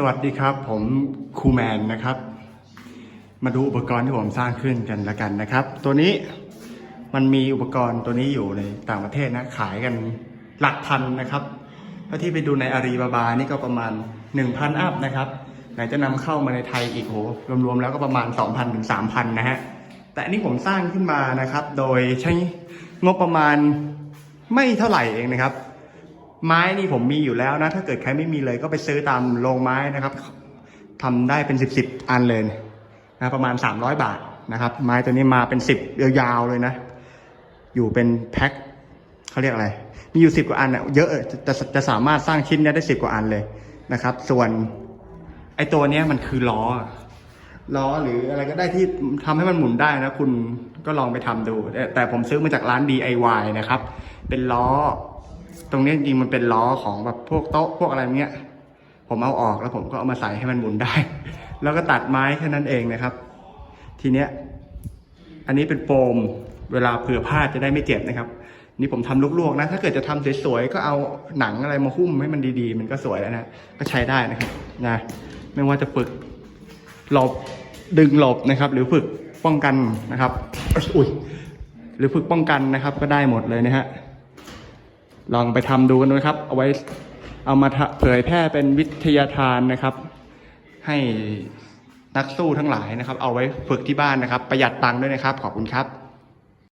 สวัสดีครับ ผมครูแมนนะครับ มาดูอุปกรณ์ที่ผมสร้างขึ้นกันละกันนะครับ ตัวนี้มันมีอุปกรณ์ตัวนี้อยู่ในต่างประเทศนะขายกันหลักพันนะครับถ้าที่ไปดูในอารีบาบานี่ก็ประมาณ 1,000 อัพนะครับ ไหนจะนำเข้ามาในไทยอีกโหรวมๆแล้วก็ประมาณ 2,000ถึง3,000 นะฮะแต่อันนี้ผมสร้างขึ้นมานะครับ โดยใช้งบประมาณไม่เท่าไหร่เองนะครับ ไม้นี่ผมมีอยู่แล้วนะ ถ้าเกิดใครไม่มีเลยก็ไปซื้อตามโรงไม้นะครับทำได้เป็นสิบสิบอันเลยนะประมาณ300บาทนะครับ ไม้ตัวนี้มาเป็นสิบยาวๆเลยนะ อยู่เป็นแพ็คเขาเรียกอะไร มีอยู่สิบกว่าอันอะเยอะจะจะจะสามารถสร้างชิ้นนี้ได้สิบกว่าอันเลยนะครับ ส่วนไอ้ตัวเนี้ยมันคือล้อล้อหรืออะไรก็ได้ที่ทำให้มันหมุนได้นะ คุณก็ลองไปทำดูแต่แต่ผมซื้อมาจากร้าน DIY นะครับ เป็นล้อ ตรงนี้จริงๆมันเป็นล้อของแบบพวกโต๊ะพวกอะไรเงี้ย ผมเอาออกแล้วผมก็เอามาใส่ให้มันหมุนได้ แล้วก็ตัดไม้แค่นั้นเองนะครับ ทีเนี้ย อันนี้เป็นโฟมเวลาเผื่อพลาดจะได้ไม่เจ็บนะครับ นี่ผมทำลวกๆนะ ถ้าเกิดจะทำสวยๆก็เอาหนังอะไรมาหุ้มให้มันดีๆ มันก็สวยแล้วนะ ก็ใช้ได้นะครับนะ ไม่ว่าจะฝึกหลบดึงหลบนะครับ หรือฝึกป้องกันนะครับ อุ้ยหรือฝึกป้องกันนะครับ ก็ได้หมดเลยนะฮะ ลองไปทำดูกันด้วยครับ เอาไว้เอามาเผยแพร่เป็นวิทยาทานนะครับ ให้นักสู้ทั้งหลายนะครับ เอาไว้ฝึกที่บ้านนะครับ ประหยัดตังค์ด้วยนะครับ ขอบคุณครับ